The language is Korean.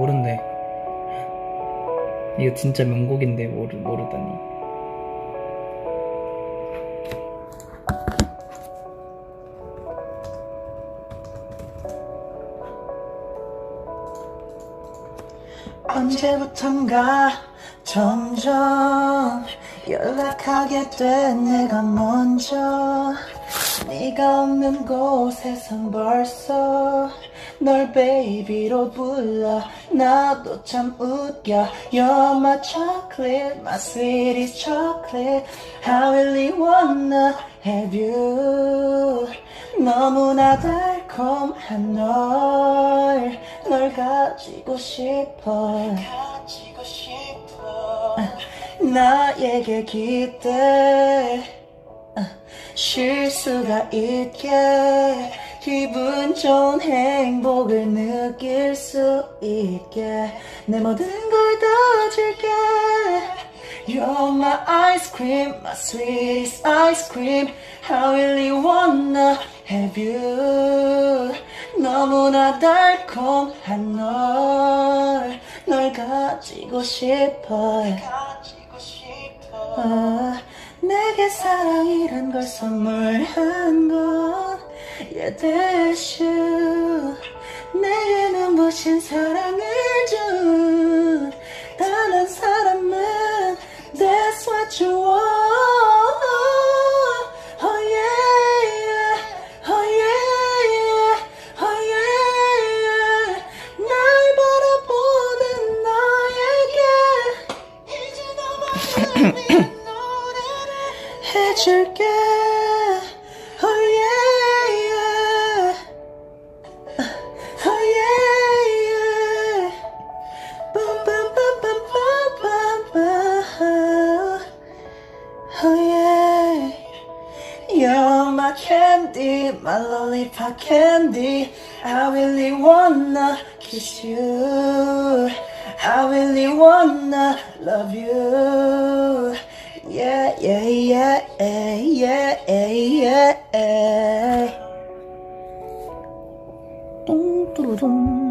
모른대. 이거 진짜 명곡인데 모르, 모르다니. 언제부턴가 점점 연락하게 돼 내가 먼저 네가 없는 곳에선 벌써 널 베이비로 불러 나도 참 웃겨 You're my chocolate, my sweetest chocolate I really wanna have you 너무나 달콤한 널, 널 가지고 싶어. 가지고 싶어. 나에게 기대. 쉴 수가 있게. 기분 좋은 행복을 느낄 수 있게. 내 모든 걸 다 줄게. You're my ice cream, my sweetest ice cream. I really wanna have you. 너무나 달콤한 널, 널 가지고 싶어. 가지고 싶어. 아, 내게 사랑이란 걸 선물한 건 Yeah, that's you. 내게 눈부신 사랑을 준 단한 사람은 That's what you want. Oh yeah, yeah. Oh yeah, yeah. Oh yeah, yeah. 날 바라보는 너에게 이제 노래를 Hit your girl. Oh yeah, yeah. Oh yeah, yeah. bum bum bum bum bum, boom. Oh yeah. You're my candy, my lollipop candy. I really wanna kiss you. I really wanna love you yeah, yeah, yeah, yeah, yeah, yeah, yeah. Dum, dum, dum.